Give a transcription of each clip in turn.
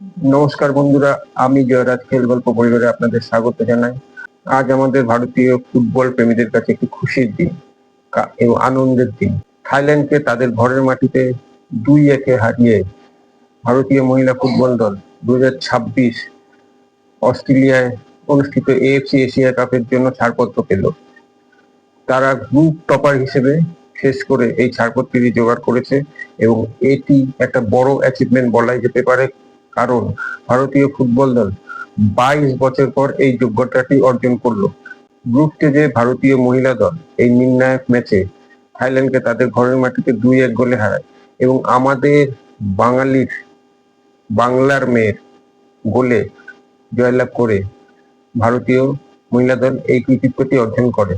নমস্কার বন্ধুরা, আমি জয়রাজ খেল গল্প পরিবারে আপনাদের স্বাগত জানাই। আজ আমাদের ভারতীয় ফুটবল প্রেমীদের কাছে একটি খুশির দিন এবং আনন্দের দিন। থাইল্যান্ডকে তাদের ঘরের মাটিতে দুই একে হারিয়ে ভারতীয় মহিলা ফুটবল দল দু ছাব্বিশ অস্ট্রেলিয়ায় অনুষ্ঠিত এএফসি এশিয়া কাপের জন্য ছাড়পত্র পেল। তারা গ্রুপ টপার হিসেবে শেষ করে এই ছাড়পত্রটি জোগাড় করেছে এবং এটি একটা বড় অ্যাচিভমেন্ট বলাই যেতে পারে। কারণ ভারতীয় ফুটবল দল বাইশ বছর পর এই যোগ্যতাটি অর্জন করল। গ্রুপ স্টেজে ভারতীয় মহিলা দল এই নির্ণায়ক ম্যাচে থাইল্যান্ডকে তাদের ঘরের মাটিতে দুই এক গোলে হারায় এবং আমাদের বাঙালির, বাংলার মেয়ের গোলে জয়লাভ করে ভারতীয় মহিলা দল এই কৃতিত্বটি অর্জন করে।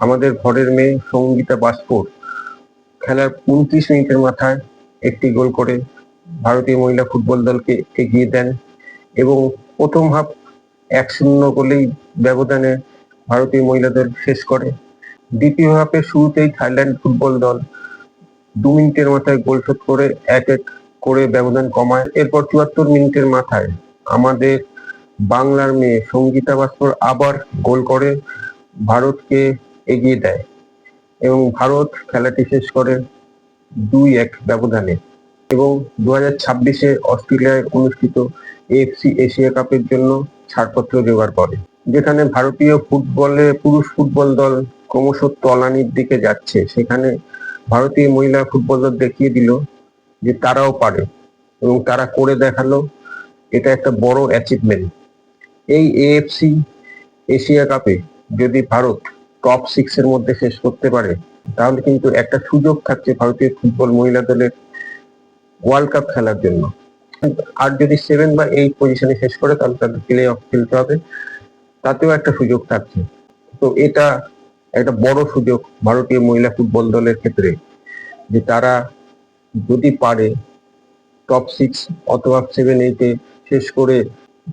আমাদের ঘরের মেয়ে সঙ্গীতা বাস্পোর খেলার উনত্রিশ মিনিটের মাথায় একটি গোল করে ভারতীয় মহিলা ফুটবল দলকে এগিয়ে দেন এবং প্রথম হাফ এক শূন্য গোলেই ব্যবধানে ভারতীয় মহিলা দল শেষ করে। দ্বিতীয় হাফে শুরুতেই থাইল্যান্ড ফুটবল দল দু মিনিটের মাথায় গোল শোধ করে এক এক করে ব্যবধান কমায়। এরপর চুয়াত্তর মিনিটের মাথায় আমাদের বাংলার মেয়ে সঙ্গীতা বাস্কর আবার গোল করে ভারতকে এগিয়ে দেয় এবং ভারত খেলাটি শেষ করে দুই এক ব্যবধানে। এবং দু হাজার ছাব্বিশে অস্ট্রেলিয়ায় অনুষ্ঠিত এএফসি এশিয়া কাপের জন্য ছাড়পত্র জোগাড় করে, যেখানে ভারতীয় ফুটবলে, পুরুষ ফুটবল দল ক্রমশ তলানির দিকে যাচ্ছে। সেখানে ভারতীয় মহিলা ফুটবল দল দেখিয়ে দিল যে তারাও পারে এবং তারা করে দেখাল এটা একটা বড় অ্যাচিভমেন্ট এই এএফসি এশিয়া কাপে যদি ভারত টপ সিক্স এর মধ্যে শেষ করতে পারে, তাহলে কিন্তু একটা সুযোগ থাকছে ভারতীয় ফুটবল মহিলা দলের ওয়ার্ল্ড কাপ খেলার জন্য। আর যদি সেভেন বা এইট পজিশনে শেষ করে, তাহলে তাদের প্লে অফ খেলতে হবে। তাতেও একটা সুযোগ থাকছে। তো এটা একটা বড় সুযোগ ভারতীয় মহিলা ফুটবল দলের ক্ষেত্রে, যে তারা যদি পারে টপ সিক্স অথবা সেভেন এইটে শেষ করে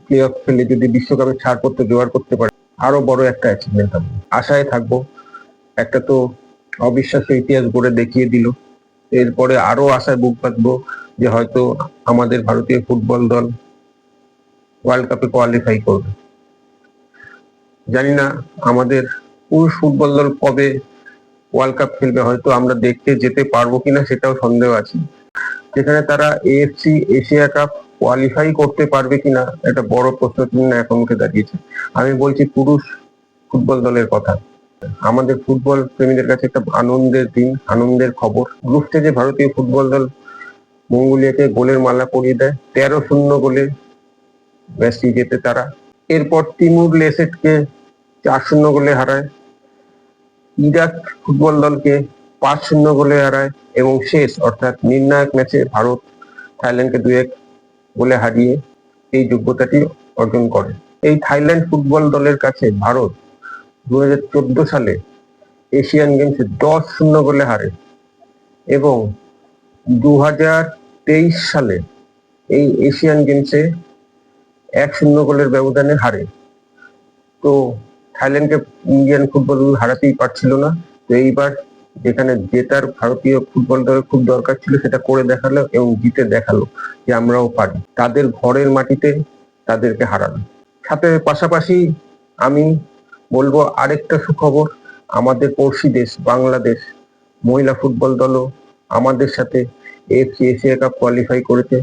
প্লে অফ খেলে যদি বিশ্বকাপে ছাড়পত্র জোগাড় করতে পারে, আরও বড় একটা অ্যাচিভমেন্ট হবে। আশায় থাকব। একটা তো অবিশ্বাস্য ইতিহাস গড়ে দেখিয়ে দিল। এরপরে আরও আশায় বুক বাঁধবো যে হয়তো আমাদের ভারতীয় ফুটবল দল ওয়ার্ল্ড কাপে কোয়ালিফাই করবে। জানি না আমাদের পুরুষ ফুটবল দল কবে ওয়ার্ল্ড কাপ খেলবে, হয়তো আমরা দেখতে যেতে পারব কিনা সেটাও সন্দেহ আছে। যেখানে তারা এএফসি এশিয়া কাপ কোয়ালিফাই করতে পারবে কিনা একটা বড় প্রশ্ন চিহ্ন এখন উঠে দাঁড়িয়েছে আমি বলছি পুরুষ ফুটবল দলের কথা। আমাদের ফুটবল প্রেমীদের কাছে একটা আনন্দের দিন, আনন্দের খবর। গ্রুপ স্টেজে ভারতীয় ফুটবল দল মঙ্গোলিয়াকে গোলের মালা পরিয়ে দেয়, তেরো শূন্য গোলে ম্যাচটি জেতে তারা। এরপর তিমুর লেসেটকে চার শূন্য গোলে হারায়। ইরাক ফুটবল দলকে পাঁচ শূন্য গোলে হারায় এবং শেষ, অর্থাৎ নির্ণায়ক ম্যাচে ভারত থাইল্যান্ডকে দুই এক গোলে হারিয়ে এই যোগ্যতাটি অর্জন করে। এই থাইল্যান্ড ফুটবল দলের কাছে ভারত দু হাজার চোদ্দ সালে এশিয়ান গেমসে দশ শূন্য গোলে হারে এবং দু হাজার তেইশ সালে এই এশিয়ান গেমসে এক শূন্য গোলের ব্যবধানে হারে। তো থাইল্যান্ডকে ইন্ডিয়ান ফুটবল হারাতেই পারছিল না। তো এইবার যেখানে জেতার ভারতীয় ফুটবল দলের খুব দরকার ছিল সেটা করে দেখাল এবং জিতে দেখাল যে আমরাও পারি। তাদের ঘরের মাটিতে তাদেরকে হারানো সাথে পাশাপাশি আমি বলব আরেকটা সুখবর, আমাদের পড়শি দেশ বাংলাদেশ মহিলা ফুটবল দলও আমাদের সাথে এফসি এশিয়া কাপ কোয়ালিফাই করেছে।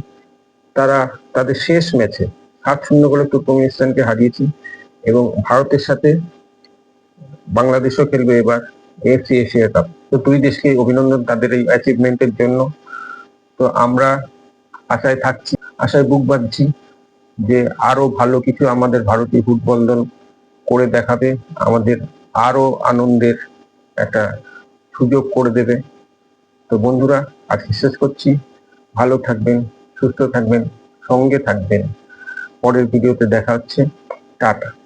তারা তাদের শেষ ম্যাচে সাত শূন্য গোলে তুর্কমেনিস্তানকে হারিয়েছে এবং ভারতের সাথে বাংলাদেশও খেলবে এবার এফসি এশিয়া কাপ তো দুই দেশকে অভিনন্দন তাদের এই অ্যাচিভমেন্টের জন্য। তো আমরা আশায় থাকছি, আশায় বুক বাঁধছি যে আরও ভালো কিছু আমাদের ভারতীয় ফুটবল দল করে দেখাবে, আমাদের আরও আনন্দের একটা সুযোগ করে দেবে। তো বন্ধুরা, আজকে শেষ করছি। ভালো থাকবেন, সুস্থ থাকবেন, সঙ্গে থাকবেন। পরের ভিডিওতে দেখা হচ্ছে। টাটা।